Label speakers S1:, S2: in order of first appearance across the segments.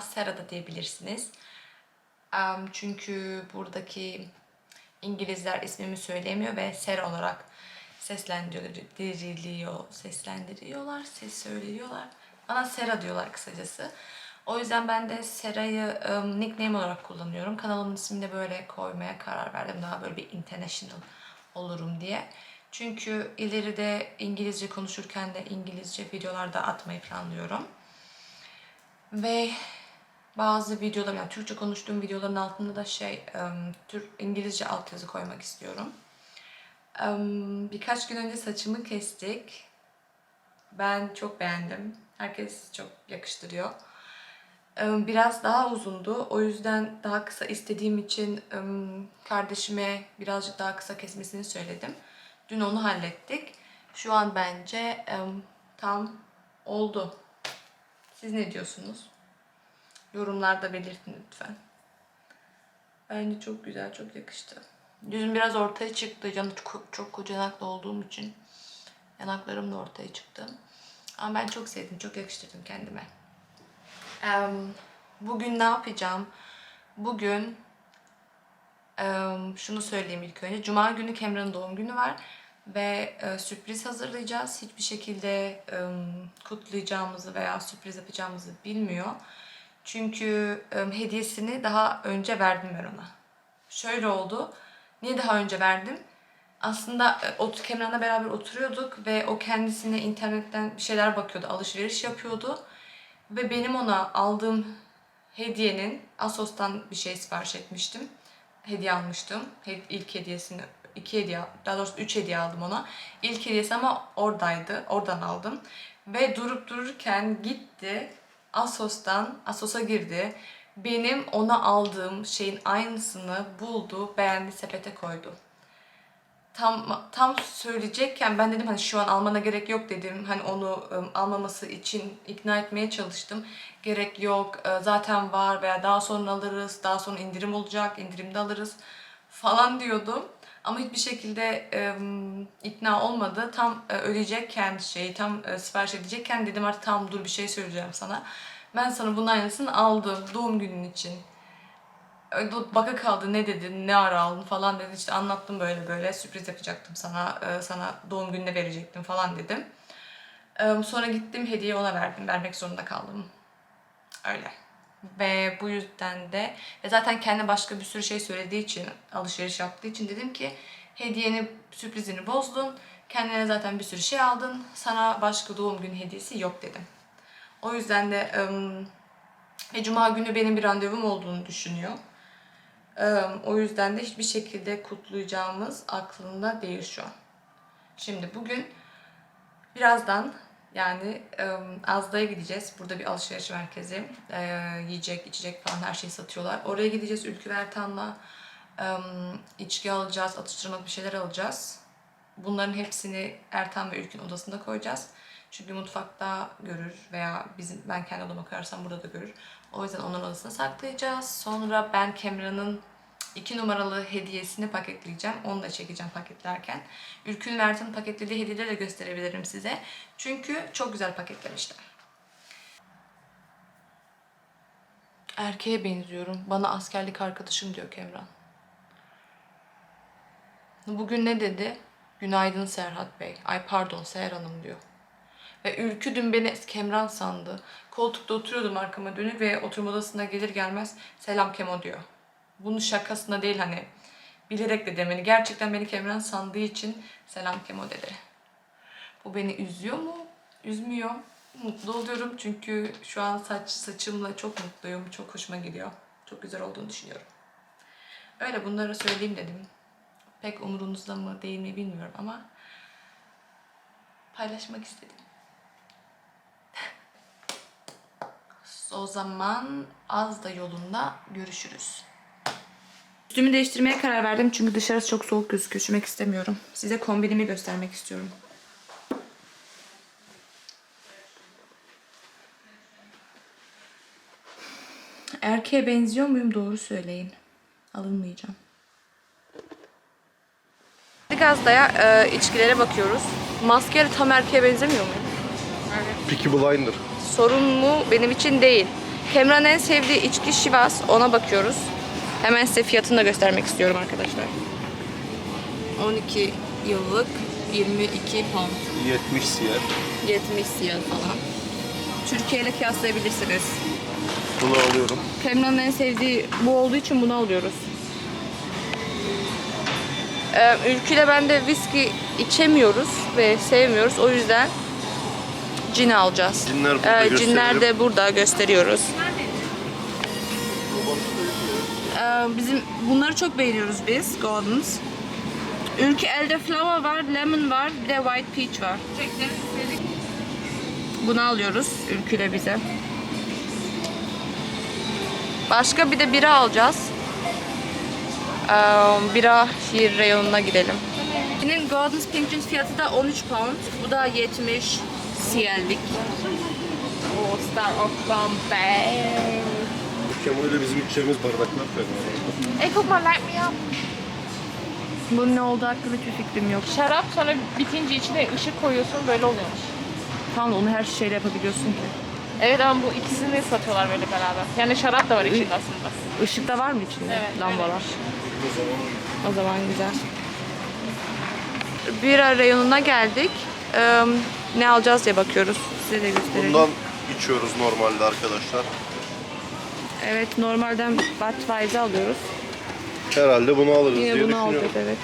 S1: Sera da diyebilirsiniz. Çünkü buradaki İngilizler ismimi söylemiyor ve Sera olarak seslendiriliyor, seslendiriyorlar, ses söylüyorlar. Bana Sera diyorlar kısacası. O yüzden ben de Sera'yı em, nickname olarak kullanıyorum. Kanalımın ismini de böyle koymaya karar verdim. Daha böyle bir international olurum diye. Çünkü ileride İngilizce konuşurken de İngilizce videolarda atmayı planlıyorum. Ve bazı videolar, yani Türkçe konuştuğum videoların altında da şey, Türk İngilizce altyazı koymak istiyorum. Birkaç gün önce saçımı kestik. Ben çok beğendim. Herkes çok yakıştırıyor. Biraz daha uzundu. O yüzden daha kısa istediğim için kardeşime birazcık daha kısa kesmesini söyledim. Dün onu hallettik. Şu an bence tam oldu. Siz ne diyorsunuz? Yorumlarda belirtin lütfen. Bence çok güzel, çok yakıştı. Yüzüm biraz ortaya çıktı. Canım çok, çok koca yanaklı olduğum için. Yanaklarım da ortaya çıktı. Ama ben çok sevdim, çok yakıştırdım kendime. Bugün ne yapacağım? Bugün şunu söyleyeyim ilk önce. Cuma günü Cameron'ın doğum günü var ve e, sürpriz hazırlayacağız. Hiçbir şekilde kutlayacağımızı veya sürpriz yapacağımızı bilmiyor. Çünkü em, hediyesini daha önce verdim ben ona. Şöyle oldu. Niye daha önce verdim? Aslında e, Cameron'la beraber oturuyorduk ve o kendisine internetten bir şeyler bakıyordu, alışveriş yapıyordu. Ve benim ona aldığım hediyenin Asos'tan bir şey sipariş etmiştim. Hediye almıştım. İlk hediyesini iki hediye, daha doğrusu üç hediye aldım ona. İlk hediyesi ama oradaydı. Oradan aldım. Ve durup dururken gitti Asos'tan, Asos'a girdi. Benim ona aldığım şeyin aynısını buldu, beğendi, sepete koydu tam tam söyleyecekken ben dedim hani şu an almana gerek yok dedim. Hani onu ım, almaması için ikna etmeye çalıştım. Gerek yok e, zaten var veya daha sonra alırız, daha sonra indirim olacak, indirimde alırız falan diyordum. Ama hiçbir şekilde ım, ikna olmadı. Tam e, ödeyecekken şeyi tam e, sipariş edecekken dedim artık tamam dur bir şey söyleyeceğim sana. Ben sana bunun aynısını aldım doğum günün için. Baka kaldı ne dedin, ne ara aldın falan dedi. İşte anlattım böyle böyle sürpriz yapacaktım sana, e, sana doğum gününe verecektim falan dedim. E, Sonra gittim hediye ona verdim, vermek zorunda kaldım. Öyle. Ve bu yüzden de zaten kendi başka bir sürü şey söylediği için, alışveriş yaptığı için dedim ki hediyeni, sürprizini bozdun. Kendine zaten bir sürü şey aldın. Sana başka doğum günü hediyesi yok dedim. O yüzden de ım, ve cuma günü benim bir randevum olduğunu düşünüyor. Ee, O yüzden de hiçbir şekilde kutlayacağımız aklında değil şu an. Şimdi bugün birazdan yani Azda'ya gideceğiz. Burada bir alışveriş merkezi. Yiyecek, içecek falan her şeyi satıyorlar. Oraya gideceğiz Ülkü Ertan'la. içki alacağız, atıştırmalık bir şeyler alacağız. Bunların hepsini Ertan ve Ülkün odasında koyacağız. Çünkü mutfakta görür veya bizim ben kendi odama koyarsam burada da görür. O yüzden onların odasına saklayacağız. Sonra ben Kemra'nın 2 numaralı hediyesini paketleyeceğim. Onu da çekeceğim paketlerken. Ülkün Mert'in paketlediği hediyeleri de gösterebilirim size. Çünkü çok güzel paketlemişler. Erkeğe benziyorum. Bana askerlik arkadaşım diyor Kemran. Bugün ne dedi? Günaydın Serhat Bey. Ay pardon Seher Hanım diyor. Ve Ülkü dün beni Kemran sandı. Koltukta oturuyordum arkama dönüp ve oturma odasına gelir gelmez selam Kemo diyor. Bunun şakasına değil hani bilerek de demeni. Gerçekten beni Kemran sandığı için selam Kemo dedi. Bu beni üzüyor mu? Üzmüyor. Mutlu oluyorum çünkü şu an saç saçımla çok mutluyum. Çok hoşuma gidiyor. Çok güzel olduğunu düşünüyorum. Öyle bunları söyleyeyim dedim. Pek umurunuzda mı değil mi bilmiyorum ama paylaşmak istedim. O zaman az da yolunda görüşürüz. Üstümü değiştirmeye karar verdim çünkü dışarısı çok soğuk gözüküyor. Üşümek istemiyorum. Size kombinimi göstermek istiyorum. Erkeğe benziyor muyum? Doğru söyleyin. Alınmayacağım. Gazda'ya e, içkilere bakıyoruz. Maskeli tam erkeğe benzemiyor muyum?
S2: Peaky Blinder.
S1: Sorun mu? Benim için değil. Kemran en sevdiği içki Şivas. Ona bakıyoruz. Hemen size fiyatını da göstermek istiyorum arkadaşlar. 12 yıllık 22 pound.
S2: 70 siyer.
S1: 70 siyah falan. Türkiye ile kıyaslayabilirsiniz.
S2: Bunu alıyorum.
S1: Kemran'ın en sevdiği bu olduğu için bunu alıyoruz. Ee, Ülkü'yle ben de viski içemiyoruz ve sevmiyoruz. O yüzden cin alacağız.
S2: Cinler burada
S1: Ee, cinler de burada gösteriyoruz. Ee, bizim bunları çok beğeniyoruz biz, Gordons. Ülkü elde flower var, lemon var, bir de white peach var. Bunu alıyoruz Ülkü'yle bize. Başka bir de bira alacağız. Ee, bira şiir reyonuna gidelim. Senin Gordon's Pink fiyatı da 13 pound. Bu da 70 CL'lik. Oh, Star of Bombay.
S2: Kemal'le bizim içeceğimiz bardaklar fena.
S3: Mal, light me up.
S1: Bunun ne olduğu hakkında hiçbir fikrim yok.
S3: Şarap sonra bitince içine ışık koyuyorsun böyle oluyormuş.
S1: Tamam da onu her şeyle yapabiliyorsun ki.
S3: Evet ama bu ikisini satıyorlar böyle beraber. Yani şarap da var içinde aslında.
S1: Işık da var mı içinde?
S3: Evet,
S1: Lambalar. O zaman güzel. Bira reyonuna geldik. Ee, ne alacağız diye bakıyoruz. Size de göstereyim.
S2: Bundan içiyoruz normalde arkadaşlar.
S1: Evet normalden Budweiser alıyoruz.
S2: Herhalde bunu alırız
S1: Yine
S2: diye
S1: bunu
S2: düşünüyorum.
S1: aldık evet.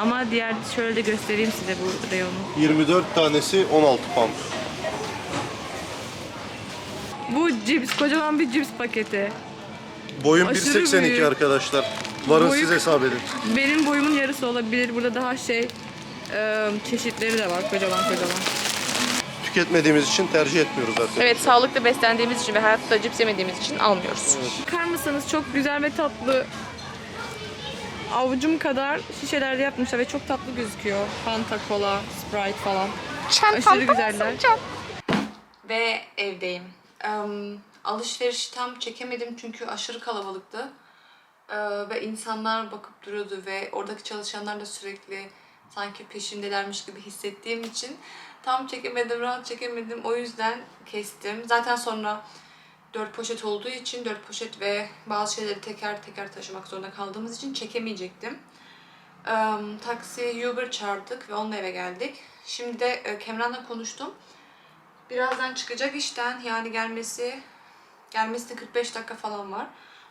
S1: Ama diğer şöyle de göstereyim size bu reyonu.
S2: 24 tanesi 16 pound.
S1: Bu cips, kocaman bir cips paketi.
S2: Boyum
S1: Aşırı
S2: 1.82
S1: büyük.
S2: arkadaşlar. Varın
S1: Boyu-
S2: siz hesap edin.
S1: Benim boyumun yarısı olabilir. Burada daha şey e, çeşitleri de var kocaman kocaman.
S2: Tüketmediğimiz için tercih etmiyoruz arkadaşlar.
S1: Evet sağlıklı beslendiğimiz için ve hayatta cips yemediğimiz için almıyoruz. Bakar mısınız çok güzel ve tatlı avucum kadar şişelerde yapmışlar ve çok tatlı gözüküyor. Fanta, Cola, Sprite falan. Aşırı güzeller. Ve evdeyim. Em, alışveriş tam çekemedim çünkü aşırı kalabalıktı. Ee, ve insanlar bakıp duruyordu ve oradaki çalışanlar da sürekli sanki peşimdelermiş gibi hissettiğim için tam çekemedim, rahat çekemedim. O yüzden kestim. Zaten sonra dört poşet olduğu için dört poşet ve bazı şeyleri teker teker taşımak zorunda kaldığımız için çekemeyecektim. Em, taksi Uber çağırdık ve onunla eve geldik. Şimdi de e, Kemran'la konuştum. Birazdan çıkacak işten yani gelmesi gelmesine 45 dakika falan var.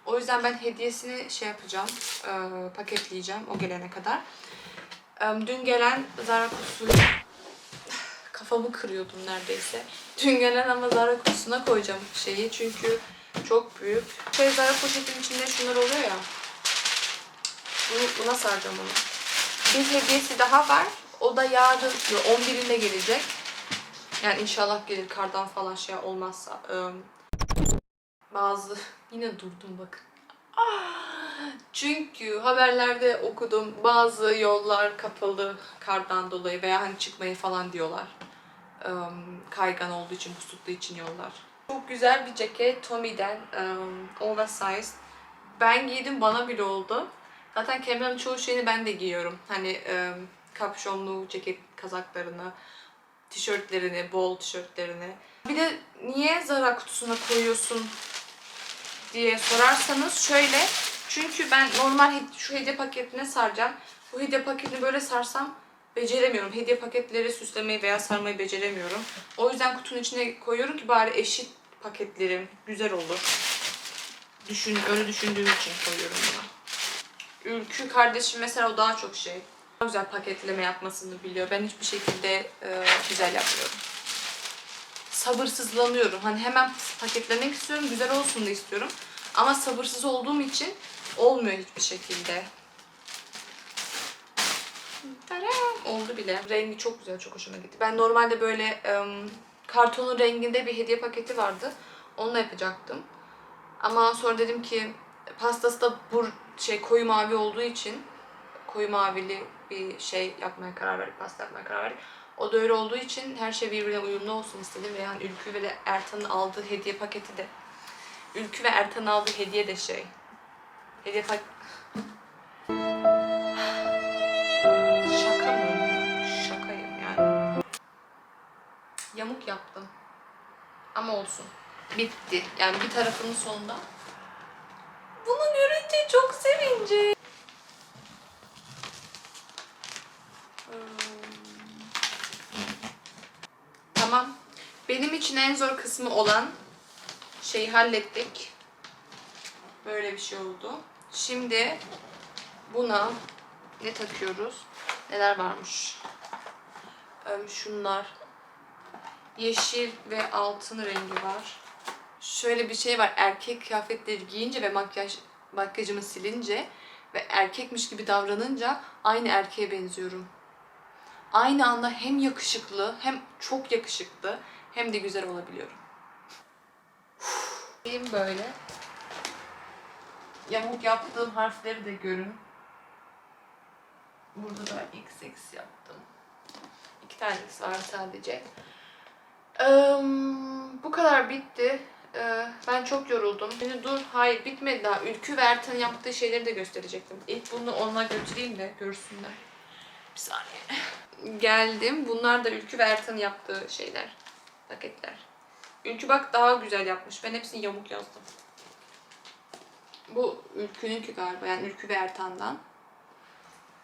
S1: O yüzden ben hediyesini şey yapacağım, e, paketleyeceğim o gelene kadar. E, dün gelen Zara kutusu kafamı kırıyordum neredeyse. Dün gelen ama Zara kutusuna koyacağım şeyi çünkü çok büyük. Şey Zara poşetin içinde şunlar oluyor ya. Bunu, buna saracağım onu. Bir hediyesi daha var. O da yarın, yo, 11'inde gelecek. Yani inşallah gelir kardan falan şey olmazsa. Eee, bazı yine durdum bakın. Ah, Çünkü haberlerde okudum bazı yollar kapalı kardan dolayı veya hani çıkmayı falan diyorlar. Kaygan olduğu için, pusutlu için yollar. Çok güzel bir ceket Tommy'den. eee oversized. Ben giydim bana bile oldu. Zaten Cameron'ın çoğu şeyini ben de giyiyorum. Hani kapşonlu ceket kazaklarını, tişörtlerini, bol tişörtlerini. Bir de niye Zara kutusuna koyuyorsun diye sorarsanız şöyle. Çünkü ben normal şu hediye paketine saracağım. Bu hediye paketini böyle sarsam beceremiyorum. Hediye paketleri süslemeyi veya sarmayı beceremiyorum. O yüzden kutunun içine koyuyorum ki bari eşit paketlerim güzel olur. Düşün, öyle düşündüğüm için koyuyorum bunu. Ülkü kardeşim mesela o daha çok şey. Daha güzel paketleme yapmasını biliyor. Ben hiçbir şekilde e, güzel yapmıyorum. Sabırsızlanıyorum. Hani hemen paketlemek istiyorum, güzel olsun da istiyorum. Ama sabırsız olduğum için olmuyor hiçbir şekilde. Tadam! Oldu bile. Rengi çok güzel, çok hoşuma gitti. Ben normalde böyle e, kartonun renginde bir hediye paketi vardı. Onunla yapacaktım. Ama sonra dedim ki pastası da bu şey koyu mavi olduğu için koyu mavili bir şey yapmaya karar verdik, pasta yapmaya karar verdik. O da öyle olduğu için her şey birbirine uyumlu olsun istedim ve yani Ülkü ve de Ertan'ın aldığı hediye paketi de Ülkü ve Ertan'ın aldığı hediye de şey. Hediye pak... yaptım. Ama olsun. Bitti. Yani bir tarafının sonunda. Bunu görünce çok sevince. Tamam. Benim için en zor kısmı olan şeyi hallettik. Böyle bir şey oldu. Şimdi buna ne takıyoruz? Neler varmış? Ee, Şunlar. Yeşil ve altın rengi var. Şöyle bir şey var. Erkek kıyafetleri giyince ve makyaj makyajımı silince ve erkekmiş gibi davranınca aynı erkeğe benziyorum. Aynı anda hem yakışıklı hem çok yakışıklı hem de güzel olabiliyorum. Benim böyle. Yamuk yaptığım harfleri de görün. Burada da XX yaptım. İki tane X var sadece. Eee, bu kadar bitti. Eee, ben çok yoruldum. Şimdi dur, hayır bitmedi daha. Ülkü ve Ertan'ın yaptığı şeyleri de gösterecektim. İlk bunu ona götüreyim de görsünler. Bir saniye. Geldim. Bunlar da Ülkü ve Ertan'ın yaptığı şeyler. Paketler. Ülkü bak daha güzel yapmış. Ben hepsini yamuk yazdım. Bu Ülkü'nünkü galiba. Yani Ülkü ve Ertan'dan.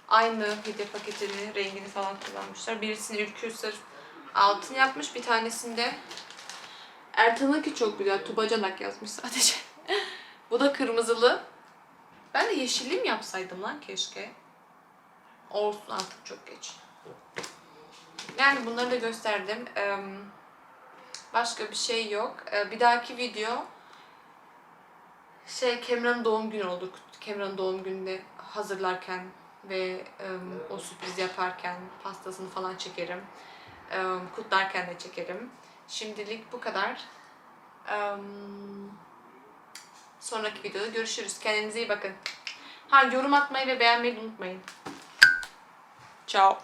S1: Aynı hediye paketini, rengini falan kullanmışlar. Birisini Ülkü sırf altın yapmış. Bir tanesinde Ertan'ınki çok güzel. Tubacanak yazmış sadece. Bu da kırmızılı. Ben de yeşilli mi yapsaydım lan keşke. Olsun artık çok geç. Yani bunları da gösterdim. Başka bir şey yok. Ee, Bir dahaki video şey Cameron'ın doğum günü oldu. Cameron'ın doğum gününde hazırlarken ve o sürpriz yaparken pastasını falan çekerim. Kutlarken de çekerim. Şimdilik bu kadar. Sonraki videoda görüşürüz. Kendinize iyi bakın. Ha yorum atmayı ve beğenmeyi unutmayın. Ciao.